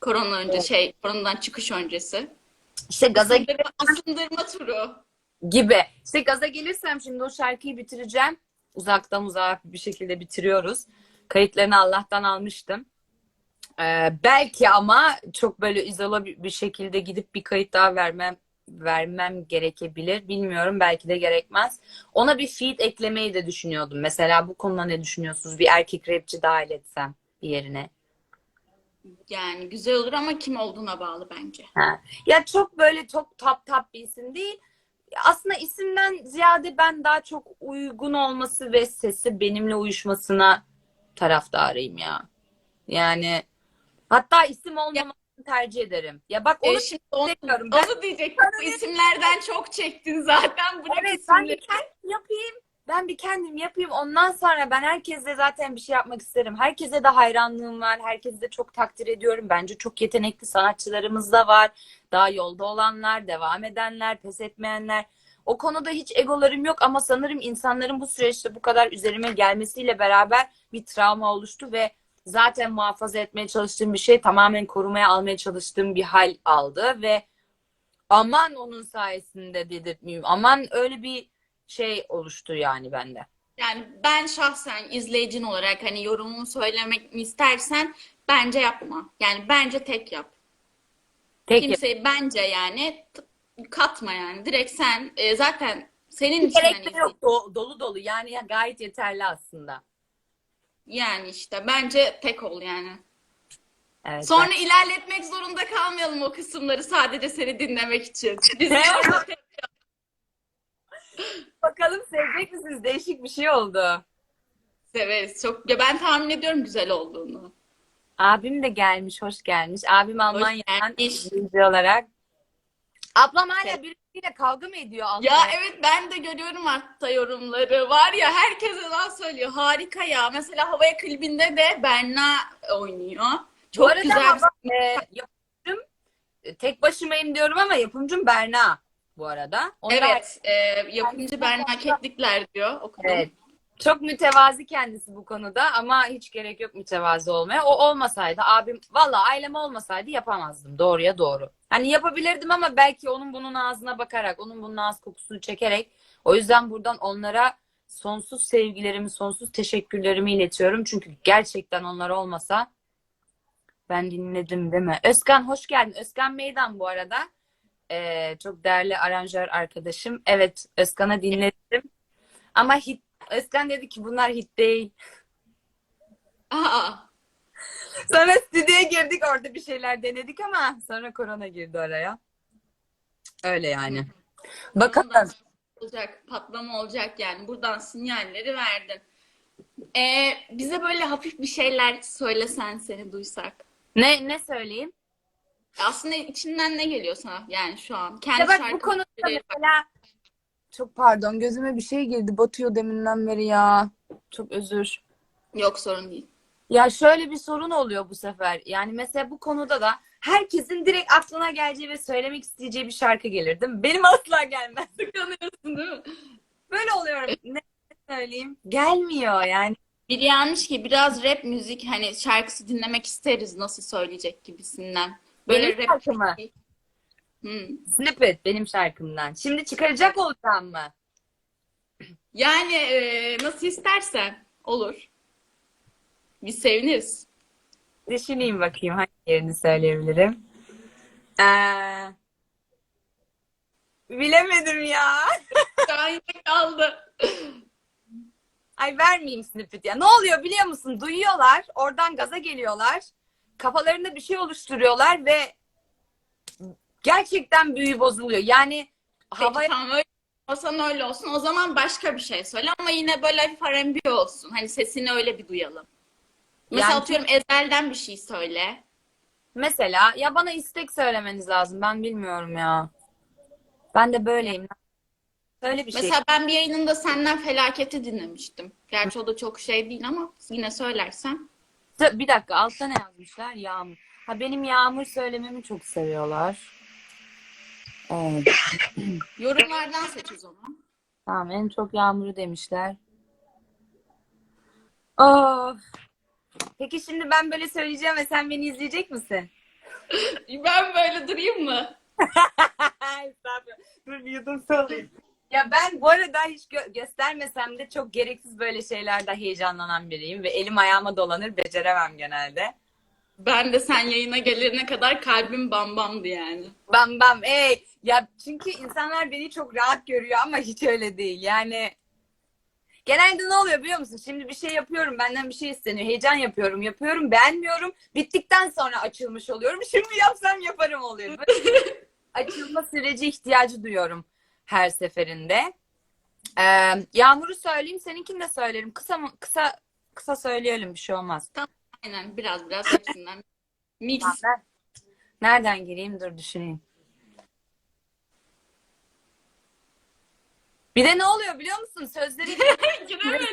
Korona önce şey, koronadan çıkış öncesi. İşte gaza Isındırma, ısındırma turu. gibi. İşte gaza gelirsem şimdi o şarkıyı bitireceğim. Uzaktan uzağa bir şekilde bitiriyoruz. Kayıtlarını Allah'tan almıştım. Ee, belki ama çok böyle izole bir bir şekilde gidip bir kayıt daha vermem vermem gerekebilir. Bilmiyorum belki de gerekmez. Ona bir feed eklemeyi de düşünüyordum. Mesela bu konuda ne düşünüyorsunuz? Bir erkek rapçi dahil etsem bir yerine. Yani güzel olur ama kim olduğuna bağlı bence. Ya çok böyle çok tap tap bir isim değil. Aslında isimden ziyade ben daha çok uygun olması ve sesi benimle uyuşmasına taraftarıyım ya. Yani hatta isim olmamasını tercih ederim. Ya bak onu Ee, şimdi onu. Ben- onu diyecektim. Bu isimlerden çok çektin zaten. Bırak Evet ben bir isimleri. kendim yapayım. Ben bir kendim yapayım. Ondan sonra ben herkese zaten bir şey yapmak isterim. Herkese de hayranlığım var. Herkesi de çok takdir ediyorum. Bence çok yetenekli sanatçılarımız da var. Daha yolda olanlar, devam edenler, pes etmeyenler. O konuda hiç egolarım yok ama sanırım insanların bu süreçte bu kadar üzerime gelmesiyle beraber bir travma oluştu ve zaten muhafaza etmeye çalıştığım bir şey tamamen korumaya almaya çalıştığım bir hal aldı ve aman onun sayesinde dedirtmeyeyim. Aman öyle bir şey oluştu yani bende. Yani ben şahsen izleyicin olarak hani yorumumu söylemek istersen bence yapma. Yani bence tek yap. Peki. Kimseyi bence yani katma yani. Direkt sen e, zaten senin için gerek hani yok. Do- dolu dolu. Yani ya gayet yeterli aslında. yani işte bence tek ol yani. Evet. Sonra ilerletmek zorunda kalmayalım o kısımları sadece seni dinlemek için. Biz Ne? orada tek- Bakalım sevecek misiniz? Değişik bir şey oldu. severiz. Çok ya ben tahmin ediyorum güzel olduğunu. Abim de gelmiş, hoş gelmiş. Abim Almanya'dan izleyici olarak. Ablam hala birisiyle kavga mı ediyor? Allah Ya evet ben de görüyorum hatta yorumları. Var ya herkes yalan söylüyor. Harika ya. Mesela Havaya klibinde de Berna oynuyor. Bu Çok arada güzel. hava- e, yapımcım e, tek başımayım diyorum ama yapımcım Berna bu arada. Onu da- Evet, e, yapımcı Berna Keklikler diyor. Okudum. Evet. Çok mütevazi kendisi bu konuda ama hiç gerek yok mütevazi olmaya. O olmasaydı abim valla ailem olmasaydı yapamazdım doğruya doğru. Hani yapabilirdim ama belki onun bunun ağzına bakarak, onun bunun ağız kokusunu çekerek. O yüzden buradan onlara sonsuz sevgilerimi, sonsuz teşekkürlerimi iletiyorum. Çünkü gerçekten onlar olmasa ben dinledim değil mi? Özkan hoş geldin. Özkan Meydan bu arada. Ee, çok değerli aranjör arkadaşım. Evet Özkan'a dinledim. Ama hit Özkan dedi ki bunlar hit değil. Aa, Sonra stüdyoya girdik orada bir şeyler denedik ama sonra korona girdi araya. Öyle yani. Bakalım. olacak, patlama olacak yani. Buradan sinyalleri verdin. E, bize böyle hafif bir şeyler söylesen seni duysak. Ne ne söyleyeyim? Aslında içinden ne geliyor sana yani şu an? Kendi Ya bak bu konuda mesela çok pardon gözüme bir şey girdi. Batıyor deminden beri ya. Çok özür. Yok sorun değil. Ya şöyle bir sorun oluyor bu sefer. Yani mesela bu konuda da herkesin direkt aklına geleceği ve söylemek isteyeceği bir şarkı gelir değil mi? Benim asla gelmez. Sıkılıyorsun değil mi? Böyle oluyorum. Ne söyleyeyim? Gelmiyor yani. Bir yanlış ki biraz rap müzik hani şarkısı dinlemek isteriz nasıl söyleyecek gibisinden. Böyle Benim rap şarkı mı? Hmm. Snippet benim şarkımdan. Şimdi çıkaracak olacağım mı? Yani e, nasıl istersen olur. Biz seviniriz. Düşüneyim bakayım hangi yerini söyleyebilirim. Ee, bilemedim ya. Şu an yine kaldı. Ay vermeyeyim snippet ya. Ne oluyor biliyor musun? Duyuyorlar, oradan gaza geliyorlar. Kafalarında bir şey oluşturuyorlar ve gerçekten büyü bozuluyor. Yani havaya tamam öyle olsan öyle olsun. O zaman başka bir şey söyle ama yine böyle hafif R&B olsun. Hani sesini öyle bir duyalım. Mesela Yani- atıyorum Ezel'den bir şey söyle. mesela ya bana istek söylemeniz lazım. Ben bilmiyorum ya. Ben de böyleyim. Söyle bir şey. Mesela ben bir yayınında senden Felaket'i dinlemiştim. Gerçi o da çok şey değil ama yine söylersen. Bir dakika altta ne yazmışlar? Yağmur. Ha benim Yağmur söylememi çok seviyorlar. Evet. Yorumlardan seç o zaman. Tamam en çok Yağmur'u demişler. Oh. Peki şimdi ben böyle söyleyeceğim ve sen beni izleyecek misin? Ben böyle durayım mı? Estağfurullah. Dur bir yudum su alayım. Ya ben bu arada hiç gö- göstermesem de çok gereksiz böyle şeylerde heyecanlanan biriyim ve elim ayağıma dolanır beceremem genelde. Ben de sen yayına gelene kadar kalbim bam bamdı yani. Bam bam ey. Ya çünkü insanlar beni çok rahat görüyor ama hiç öyle değil. Yani genelde ne oluyor biliyor musun? Şimdi bir şey yapıyorum, benden bir şey isteniyor. Heyecan yapıyorum, yapıyorum, beğenmiyorum. Bittikten sonra açılmış oluyorum. Şimdi yapsam yaparım oluyor. Böyle açılma süreci ihtiyacı duyuyorum her seferinde. Ee, Yağmur'u söyleyeyim, seninkini de söylerim. Kısa mı- kısa kısa söyleyelim bir şey olmaz. Aynen biraz biraz hepsinden. Mix. Ben- Nereden gireyim? Dur düşüneyim. Bir de ne oluyor biliyor musun? Sözleri Giremedi.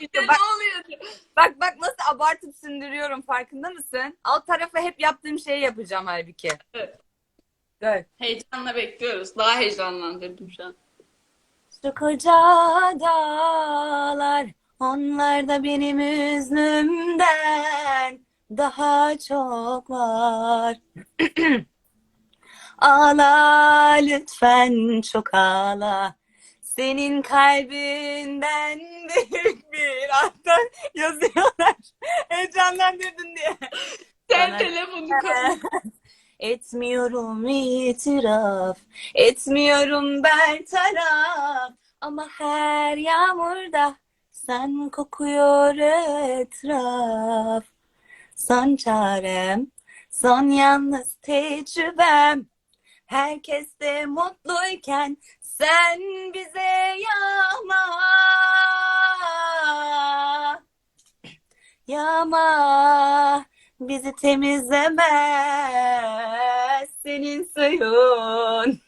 Bir de ne oluyor? bak bak nasıl abartıp sündürüyorum farkında mısın? Alt tarafa hep yaptığım şeyi yapacağım halbuki. Evet. Heyecanla bekliyoruz. Daha heyecanlandırdım şu an. Şu koca dağlar onlar da benim üzümden daha çok var. Ağla lütfen çok ağla. Senin kalbinden büyük bir ahtan yazıyorlar. Heyecanlandırdın diye. Sen telefonu koy. Etmiyorum itiraf, etmiyorum bertaraf. Ama her yağmurda sen kokuyor etraf. Son çarem, son yalnız tecrübem. Herkes de mutluyken sen bize yağma. Yağma. Bizi temizlemez senin suyun.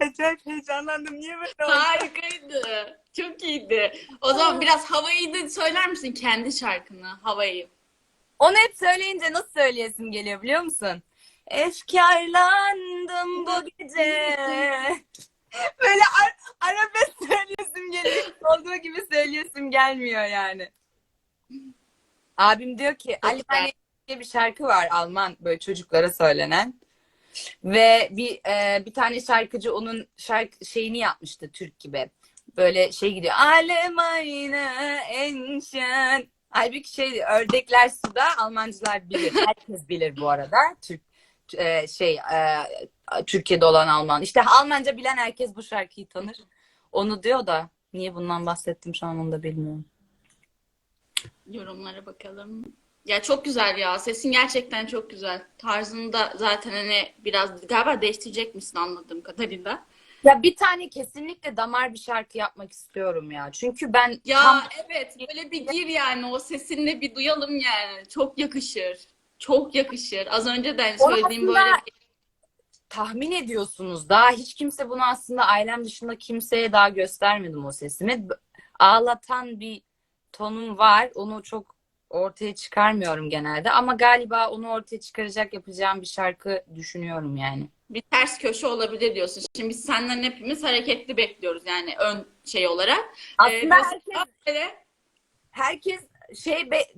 Acayip heyecanlandım. Niye böyle oldu? Harikaydı. Çok iyiydi. O zaman biraz havayı da söyler misin kendi şarkını? Havayı. Onu hep söyleyince nasıl söyleyesim geliyor biliyor musun? Efkarlandım bu gece. Böyle ar arabesk söyleyesim geliyor. Olduğu gibi söyleyesim gelmiyor yani. Abim diyor ki Ali Bane diye bir şarkı var Alman böyle çocuklara söylenen. Ve bir e, bir tane şarkıcı onun şarkı şeyini yapmıştı Türk gibi. Böyle şey gidiyor. Alem aynı enşen. Halbuki şey ördekler suda Almancılar bilir. Herkes bilir bu arada. Türk e, şey e, Türkiye'de olan Alman. İşte Almanca bilen herkes bu şarkıyı tanır. Onu diyor da niye bundan bahsettim şu an onu da bilmiyorum. Yorumlara bakalım. Ya çok güzel ya. Sesin gerçekten çok güzel. Tarzını da zaten hani biraz galiba değiştirecekmişsin anladığım kadarıyla. Ya bir tane kesinlikle damar bir şarkı yapmak istiyorum ya. Çünkü ben Ya tam evet böyle bir gir yani o sesinle bir duyalım yani. Çok yakışır. Çok yakışır. Az önce de hani söylediğim aslında- böyle bir tahmin ediyorsunuz. Daha hiç kimse bunu aslında ailem dışında kimseye daha göstermedim o sesimi. Ağlatan bir tonum var. Onu çok ortaya çıkarmıyorum genelde. Ama galiba onu ortaya çıkaracak yapacağım bir şarkı düşünüyorum yani. bir ters köşe olabilir diyorsun. Şimdi biz senden hepimiz hareketli bekliyoruz yani ön şey olarak. Ee, Aslında diyorsun, herkes, "Aa, böyle herkes şey be-